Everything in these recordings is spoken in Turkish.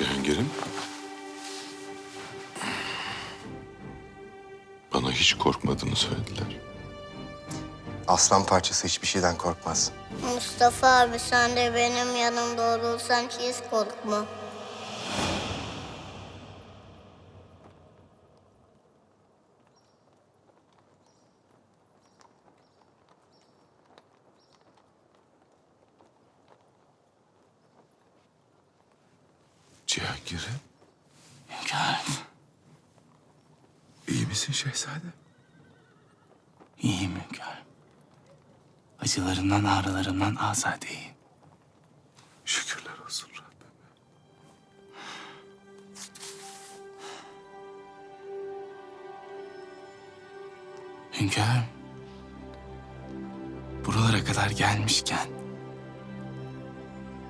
Cihangir'im. Bana hiç korkmadığını söylediler. Aslan parçası hiçbir şeyden korkmaz. Mustafa abi sen de benim yanımda olursan hiç korkma. Cihangir'im. Hünkârım, iyi misin şehzade? iyiyim hünkârım. Acılarından, ağrılarından azadeyim. Şükürler olsun Rabbim. Hünkârım, buralara kadar gelmişken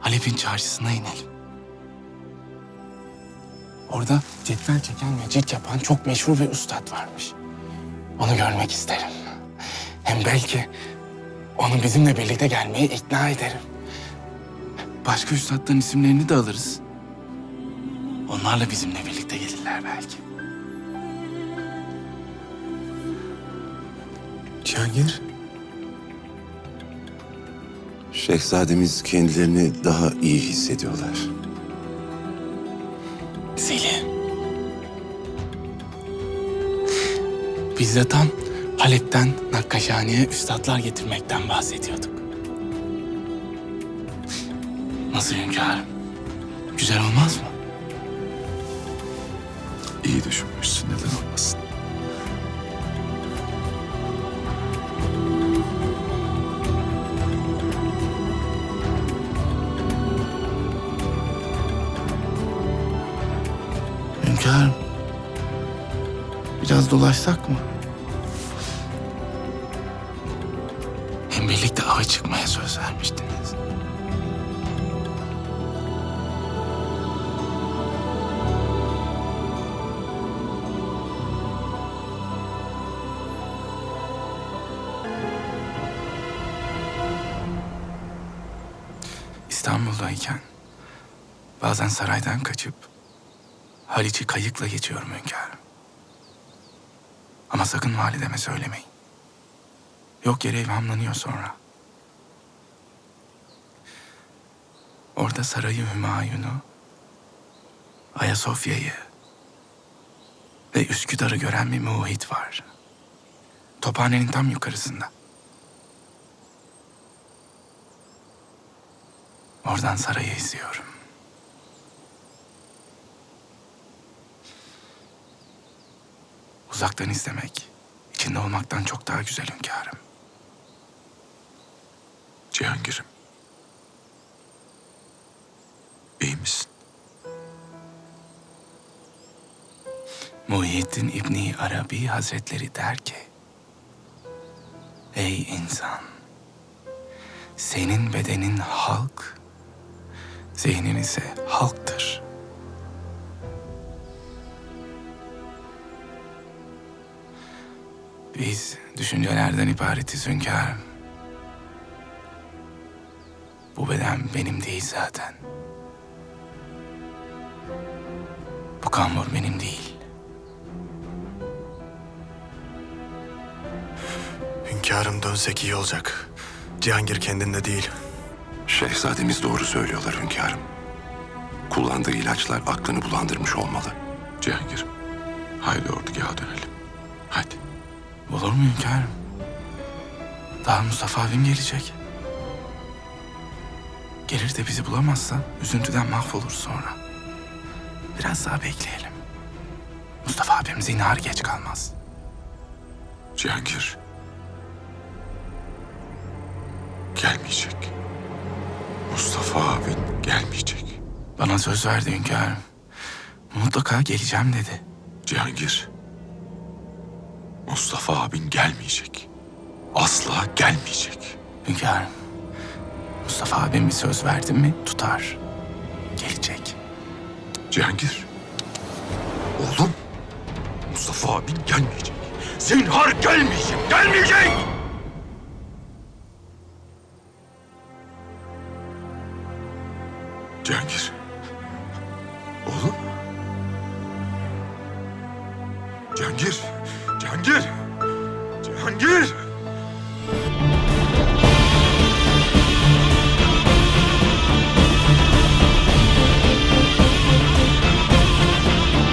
Halep'in çarşısına inelim. Orada cetvel çeken ve cilt yapan çok meşhur bir üstad varmış. Onu görmek isterim. Hem belki onu bizimle birlikte gelmeye ikna ederim. Başka üstadların isimlerini de alırız. Onlarla bizimle birlikte gelirler belki. Cihangir. Şehzademiz kendilerini daha iyi hissediyorlar. Selim. Biz de tam Halep'ten Nakkaşhane'ye üstadlar getirmekten bahsediyorduk. Nasıl hünkârım? Güzel olmaz mı? İyi düşünmüşsün Hünkârım. Biraz dolaşsak mı? Hem birlikte ava çıkmaya söz vermiştiniz. İstanbul'dayken bazen saraydan kaçıp Haliç'i kayıkla geçiyorum hünkârım. Ama sakın valideme söylemeyin. Yok yere evhamlanıyor sonra. Orada sarayı Hümayun'u, Ayasofya'yı ve Üsküdar'ı gören bir muhit var. Tophanenin tam yukarısında. Oradan sarayı izliyorum. Uzaktan izlemek, içinde olmaktan çok daha güzel hünkârım. Cihangir'im. İyi misin? Muhyiddin İbni Arabi Hazretleri der ki, Ey insan! Senin bedenin halk, zihnin ise halktır. Biz düşüncelerden ibaretiz hünkârım. Bu beden benim değil zaten. Bu kambur benim değil. Hünkârım dönsek iyi olacak. Cihangir kendinde değil. Şehzademiz doğru söylüyorlar hünkârım. Kullandığı ilaçlar aklını bulandırmış olmalı. Cihangir'im. Haydi ordugaha dönelim. Hadi. Olur mu hünkârım? Daha Mustafa abim gelecek. Gelir de bizi bulamazsa üzüntüden mahvolur sonra. Biraz daha bekleyelim. Mustafa abim zinhar geç kalmaz. Cihangir. Gelmeyecek. Mustafa abin gelmeyecek. Bana söz verdi hünkârım. Mutlaka geleceğim dedi. Cihangir. Mustafa abin gelmeyecek. Asla gelmeyecek. Hünkârım. Mustafa abim bir söz verdi mi tutar. Gelecek. Cihangir. Oğlum. Mustafa abin gelmeyecek. Zinhar gelmeyecek. Gelmeyecek. Cihangir. Oğlum. Cihangir. Cihangir. Cihangir.